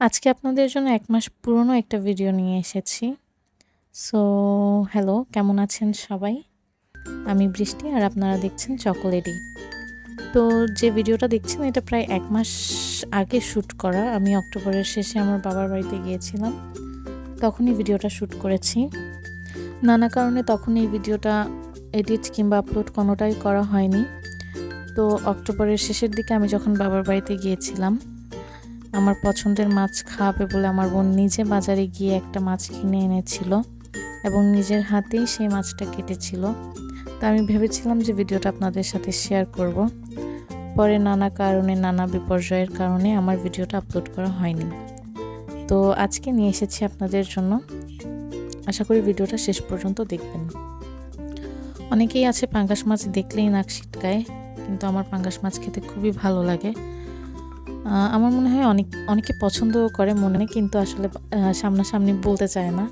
আজকে আপনাদের জন্য এক মাস পুরনো একটা ভিডিও নিয়ে এসেছি। সো হ্যালো কেমন আছেন সবাই? আমি বৃষ্টি আর আপনারা দেখছেন চকোলেডি তো যে ভিডিওটা দেখছেন, এটা প্রায় এক মাস আগে শ্যুট করা। আমি অক্টোবরের শেষে আমার বাবার বাড়িতে গিয়েছিলাম। তখনই ভিডিওটা শ্যুট করেছি। নানা কারণে তখন এই ভিডিওটা এডিট কিংবা আপলোড কোনোটাই করা হয়নি। তো অক্টোবরের শেষের দিকে আমি যখন বাবার বাড়িতে গিয়েছিলাম আমার পছন্দের মাছ খাওয়াবে বলে আমার বোন নিজে বাজারে গিয়ে একটা মাছ কিনে এনেছিল এবং নিজের হাতেই সেই মাছটা কেটেছিল। তো আমি ভেবেছিলাম যে ভিডিওটা আপনাদের সাথে শেয়ার করব। পরে নানা কারণে, নানা বিপর্যয়ের কারণে আমার ভিডিওটা আপলোড করা হয়নি। তো আজকে নিয়ে এসেছি আপনাদের জন্য। আশা করি ভিডিওটা শেষ পর্যন্ত দেখবেন। অনেকেই আছে পাঙ্গাস মাছ দেখলেই নাক ছিটকায়, কিন্তু আমার পাঙ্গাস মাছ খেতে খুবই ভালো লাগে। আমার মনে হয় অনেক, অনেকে পছন্দ করে মনে কিন্তু আসলে সামনাসামনি বলতে চায় না।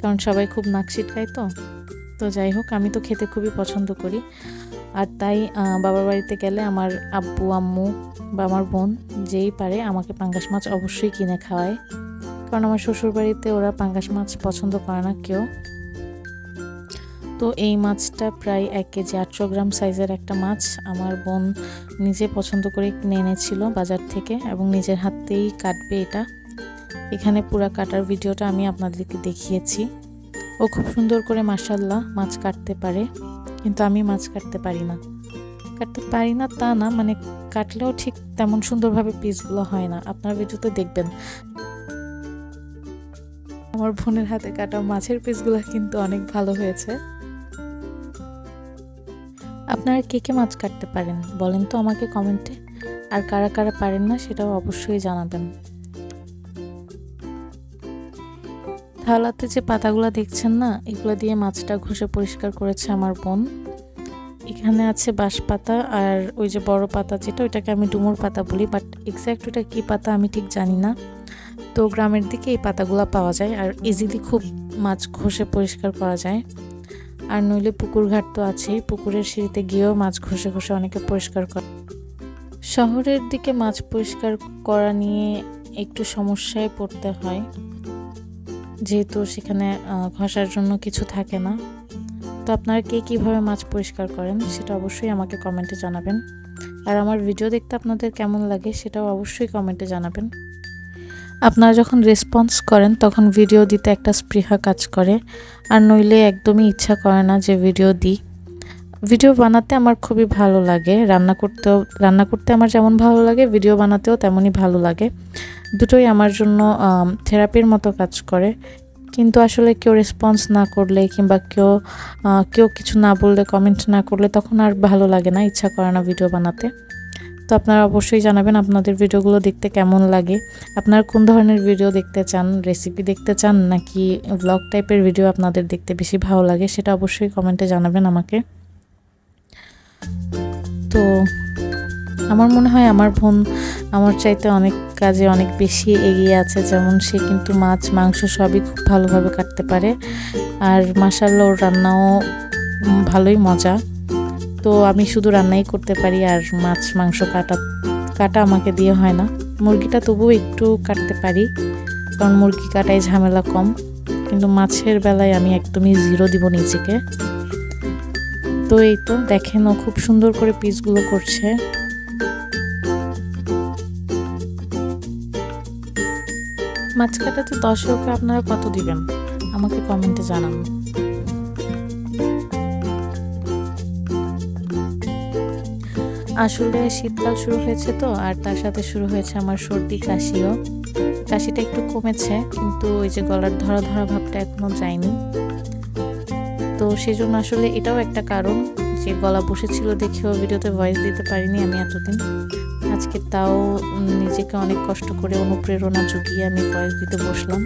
কারণ সবাই খুব নাক ছিটকায় তো? তো যাই হোক, আমি তো খেতে খুবই পছন্দ করি। আর তাই বাবার বাড়িতে গেলে আমার আব্বু, আম্মু বা আমার বোন যেই পারে আমাকে পাঙ্গাস মাছ অবশ্যই কিনে খাওয়ায়। কারণ আমার শ্বশুর বাড়িতে ওরা পাঙ্গাস মাছ পছন্দ করে না কেউ। তো এই মাছটা প্রায় এক কেজি আটশো গ্রাম সাইজের একটা মাছ আমার বোন নিজে পছন্দ করে কিনে এনেছিল বাজার থেকে এবং নিজের হাতেই কাটবে এটা। এখানে পুরা কাটার ভিডিওটা আমি আপনাদেরকে দেখিয়েছি। ও খুব সুন্দর করে মাসাল্লাহ মাছ কাটতে পারে, কিন্তু আমি মাছ কাটতে পারি না। কাটতে পারি না তা না মানে কাটলেও ঠিক তেমন সুন্দরভাবে পিসগুলো হয় না। আপনার ভিডিওতে দেখবেন। আমার বোনের হাতে কাটা মাছের পিসগুলো কিন্তু অনেক ভালো হয়েছে। আপনারা কে কে মাছ কাটতে পারেন বলেন তো আমাকে কমেন্টে। আর কারা কারা পারেন না সেটাও অবশ্যই জানাবেন। থালাতে যে পাতাগুলো দেখছেন না, এগুলো দিয়ে মাছটা ঘষে পরিষ্কার করেছে আমার বোন। এখানে আছে বাঁশ পাতা আর ওই যে বড় পাতা যেটা, ওইটাকে আমি ডুমুর পাতা বলি, বাট এক্স্যাক্ট ওইটা কী পাতা আমি ঠিক জানি না। তো গ্রামের দিকে এই পাতাগুলো পাওয়া যায় আর ইজিলি খুব মাছ ঘষে পরিষ্কার করা যায়। আর নইলে পুকুর ঘাট তো আছেই। পুকুরের সিঁড়িতে গিয়েও মাছ ঘষে ঘষে অনেকে পরিষ্কার করে শহরের দিকে মাছ পরিষ্কার করা নিয়ে একটু সমস্যায় পড়তে হয়। যেহেতু সেখানে ঘষার জন্য কিছু থাকে না। তো আপনারা কে কীভাবে মাছ পরিষ্কার করেন সেটা অবশ্যই আমাকে কমেন্টে জানাবেন। আর আমার ভিডিও দেখতে আপনাদের কেমন লাগে সেটাও অবশ্যই কমেন্টে জানাবেন। আপনারা যখন রেসপন্স করেন, তখন ভিডিও দিতে একটা স্পৃহা কাজ করে। আর নইলে একদমই ইচ্ছা করে না যে ভিডিও দিই। ভিডিও বানাতে আমার খুবই ভালো লাগে। রান্না করতেও, রান্না করতে আমার যেমন ভালো লাগে ভিডিও বানাতেও তেমনই ভালো লাগে। দুটোই আমার জন্য থেরাপির মতো কাজ করে। কিন্তু আসলে কেউ রেসপন্স না করলে কিংবা কেউ কেউ কিছু না বললে কমেন্ট না করলে তখন আর ভালো লাগে না, ইচ্ছা করে না ভিডিও বানাতে। তো আপনারা অবশ্যই জানাবেন আপনাদের ভিডিওগুলো দেখতে কেমন লাগে। আপনারা কোন ধরনের ভিডিও দেখতে চান? রেসিপি দেখতে চান? নাকি ব্লগ টাইপের ভিডিও আপনাদের দেখতে বেশি ভালো লাগে? সেটা অবশ্যই কমেন্টে জানাবেন আমাকে। তো আমার মনে হয় আমার বোন আমার চাইতে অনেক কাজে অনেক বেশি এগিয়ে আছে। যেমন সে কিন্তু মাছ, মাংস সবই খুব ভালোভাবে কাটতে পারে। আর মাসাল্লা ওর রান্নাও ভালোই মজা। তো আমি শুধু রান্নাই করতে পারি আর মাছ, মাংস কাটা কাটা আমাকে দিয়ে হয় না। মুরগিটা তবুও একটু কাটতে পারি, কারণ মুরগি কাটায় ঝামেলা কম। কিন্তু মাছের বেলায় আমি একদমই জিরো দিব নিজেকে। তো এই তো, দেখেন ও খুব সুন্দর করে পিসগুলো করছে। মাছ কাটাতে দশ দর্শককে আপনারা কত দিবেন? আমাকে কমেন্টে জানান। আসলে শীতকাল শুরু হয়েছে তো, আর তার সাথে শুরু হয়েছে আমার সর্দি, কাশিও। কাশিটা একটু কমেছে, কিন্তু ওই যে গলার ধরা ধরা ভাবটা এখনও যায়নি। তো সেই জন্য আসলে এটাও একটা কারণ যে গলা বসেছিল দেখেও ভিডিওতে ভয়েস দিতে পারিনি আমি এতদিন। আজকে তাও নিজেকে অনেক কষ্ট করে অনুপ্রেরণা জুগিয়ে আমি ভয়েস দিতে বসলাম।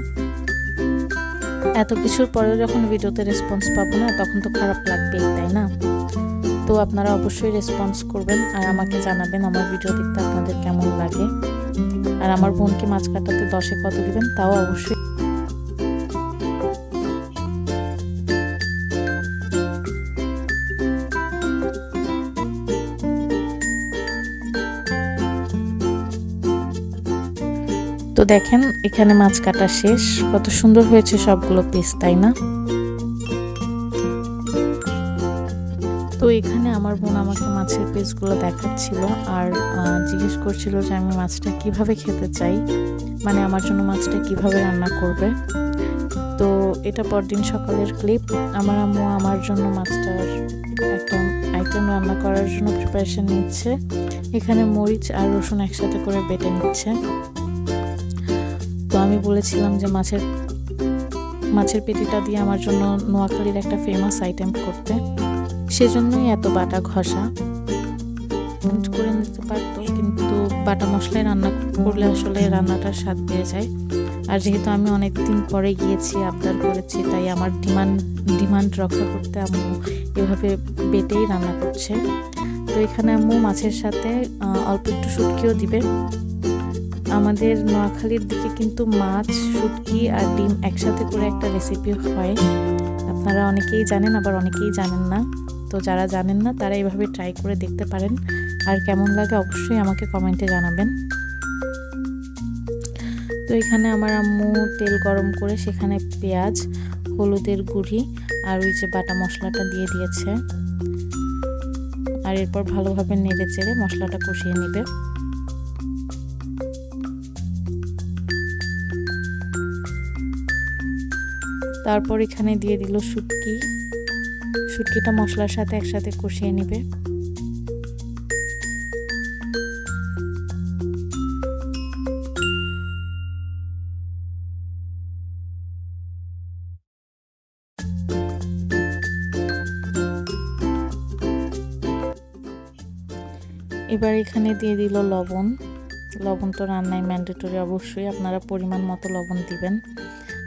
এত কিছুর পরেও যখন ভিডিওতে রেসপন্স পাবো না, তখন তো খারাপ লাগবেই, তাই না? তো আপনারা অবশ্যই রেসপন্স করবেন আর আমাকে জানাবেন আমার ভিডিও দেখতে আপনাদের কেমন লাগে। আর আমার বোনকে মাছ কাটাতে দশে কত দিবেন তাও অবশ্যই তো দেখেন, এখানে মাছ কাটা শেষ। কত সুন্দর হয়েছে সবগুলো পিস তাই না? তো এখানে আমার বোন আমাকে মাছের পিসগুলো দেখাচ্ছিল আর জিজ্ঞেস করছিল যে আমি মাছটা কীভাবে খেতে চাই মানে আমার জন্য মাছটা কীভাবে রান্না করবে। তো এটা পরদিন সকালের ক্লিপ। আমার আম্মু আমার জন্য মাছটার একটা আইটেম রান্না করার জন্য প্রিপারেশন নিচ্ছে। এখানে মরিচ আর রসুন একসাথে করে বেটে নিচ্ছে। তো আমি বলেছিলাম যে মাছের মাছের পেটিটা দিয়ে আমার জন্য নোয়াখালীর একটা ফেমাস আইটেম করতে। সেজন্যই এত বাটা ঘষা। করে নিতে পারতো, কিন্তু বাটা মশলায় রান্না করলে আসলে রান্নাটার স্বাদ বেড়ে যায়। আর যেহেতু আমি অনেক দিন পরে গিয়েছি, আবদার করেছি, তাই আমার ডিমান্ড ডিমান্ড রক্ষা করতে আম্মু এভাবে বেটেই রান্না করছে। তো এখানে আম্মু মাছের সাথে অল্প একটু শুটকিও দিবে। আমাদের নোয়াখালীর দিকে কিন্তু মাছ, শুটকি আর ডিম একসাথে করে একটা রেসিপি হয়। আপনারা অনেকেই জানেন, আবার অনেকেই জানেন না। তো যারা জানেন না, তারা এইভাবে ট্রাই করে দেখতে পারেন। আর কেমন লাগে অবশ্যই আমাকে কমেন্টে জানাবেন। তো এখানে আমার আম্মু তেল গরম করে সেখানে পেঁয়াজ, হলুদের গুঁড়ি আর ওই যে বাটা মশলাটা দিয়ে দিয়েছে। আর এরপর ভালোভাবে নেড়ে চেড়ে মশলাটা কষিয়ে নেবে। তারপর এখানে দিয়ে দিল শুটকি। শুটকিটা মশলার সাথে একসাথে কষিয়ে নেবে। এবার এখানে দিয়ে দিল লবণ। লবণ তো রান্নায় ম্যান্ডেটরি অবশ্যই, আপনারা পরিমাণ মতো লবণ দিবেন।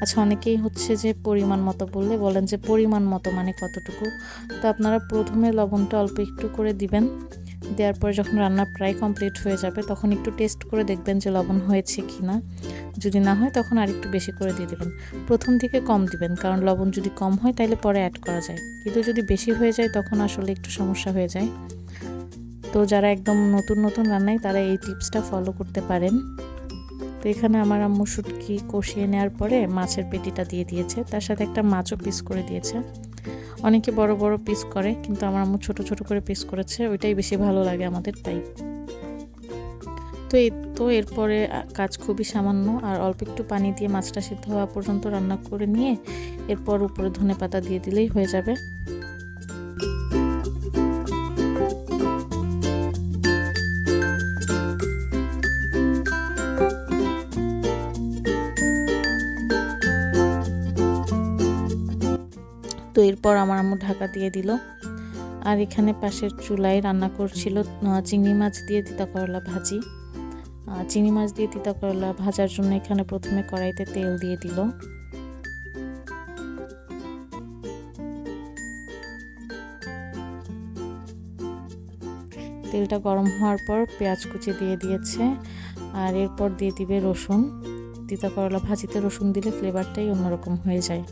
আচ্ছা অনেকেই হচ্ছে যে পরিমাণ মতো বললে বলেন যে পরিমাণ মতো মানে কতটুকু? তো আপনারা প্রথমে লবণটা অল্প একটু করে দিবেন। দেওয়ার পরে যখন রান্না প্রায় কমপ্লিট হয়ে যাবে, তখন একটু টেস্ট করে দেখবেন যে লবণ হয়েছে কি না যদি না হয়, তখন আর একটু বেশি করে দিয়ে দেবেন। প্রথম থেকে কম দিবেন, কারণ লবণ যদি কম হয় তাহলে পরে অ্যাড করা যায়। কিন্তু যদি বেশি হয়ে যায়, তখন আসলে একটু সমস্যা হয়ে যায়। তো যারা একদম নতুন নতুন রান্নায়, তারা এই টিপসটা ফলো করতে পারেন। তো এখানে আমার আম্মু শুটকি কষিয়ে নেওয়ার পরে মাছের পেটিটা দিয়ে দিয়েছে। তার সাথে একটা মাছও পিস করে দিয়েছে। অনেকে বড় বড় পিস করে, কিন্তু আমার আম্মু ছোট ছোট করে পিস করেছে। ওইটাই বেশি ভালো লাগে আমাদের, তাই। তো এই তো এরপরে কাজ খুবই সামান্য। আর অল্প একটু পানি দিয়ে মাছটা সিদ্ধ হওয়া পর্যন্ত রান্না করে নিয়ে এরপর উপরে ধনে পাতা দিয়ে দিলেই হয়ে যাবে। এরপর আমার আম্মু ঢাকা দিয়ে দিল। আর এখানে পাশের চুলায় রান্না করছিল চিংড়ি মাছ দিয়ে তিতা করলা ভাজি চিংড়ি মাছ দিয়ে তিতা করলা ভাজার জন্য এখানে প্রথমে কড়াইতে তেল দিয়ে দিল। তেলটা গরম হওয়ার পর পেঁয়াজ কুচি দিয়ে দিয়েছে। আর এরপর দিয়ে দিবে রসুন। তিতা করলা ভাজিতে রসুন দিলে ফ্লেভারটাই অন্যরকম হয়ে যায়।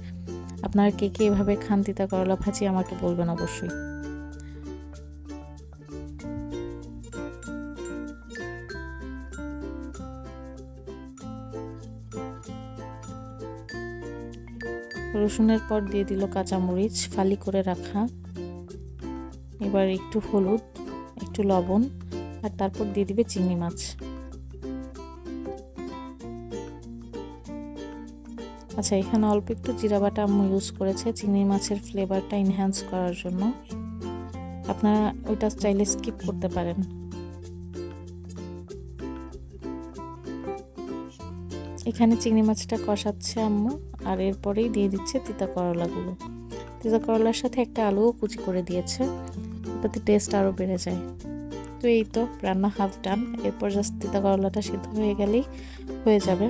আপনারা কে কে এভাবে খান তিতা করলা ভাজি আমাকে বলবেন অবশ্যই। রসুনের পর দিয়ে দিল কাঁচামরিচ, ফালি করে রাখা। এবার একটু হলুদ, একটু লবণ, আর তারপর দিয়ে দিবে চিংড়ি মাছ। আচ্ছা এখানে অল্প একটু জিরা বাটা আম্মু ইউজ করেছে। চিংড়ি মাছের ফ্লেভারটা ইনহ্যান্স করার জন্য। আপনারা ওইটা চাইলে স্কিপ করতে পারেন। এখানে চিংড়ি মাছটা কষাচ্ছে আম্মু, আর এরপরেই দিয়ে দিচ্ছে তিতা করলাগুলো। তিতা করলার সাথে একটা আলুও কুচি করে দিয়েছে এটাতে টেস্ট আরও বেড়ে যায়। তো এই তো, রান্না হাফ ডান এরপর জাস্ট তিতা করলাটা সিদ্ধ হয়ে গেলেই হয়ে যাবে।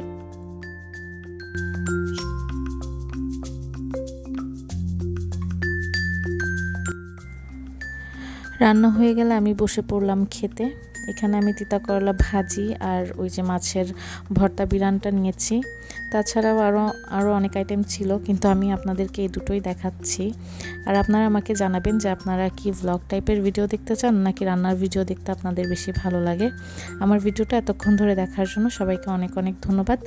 রান্না হয়ে গেলে আমি বসে পড়লাম খেতে। এখানে আমি তিতা করলা ভাজি আর ওই যে মাছের ভর্তা বিরানটা নিয়েছি। তাছাড়াও আরও আরও অনেক আইটেম ছিল, কিন্তু আমি আপনাদেরকে এই দুটোই দেখাচ্ছি। আর আপনারা আমাকে জানাবেন যে আপনারা কি ভ্লগ টাইপের ভিডিও দেখতে চান, নাকি রান্নার ভিডিও দেখতে আপনাদের বেশি ভালো লাগে। আমার ভিডিওটা এতক্ষণ ধরে দেখার জন্য সবাইকে অনেক অনেক ধন্যবাদ।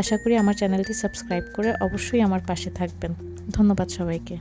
আশা করি আমার চ্যানেলটি সাবস্ক্রাইব করে অবশ্যই আমার পাশে থাকবেন। ধন্যবাদ সবাইকে।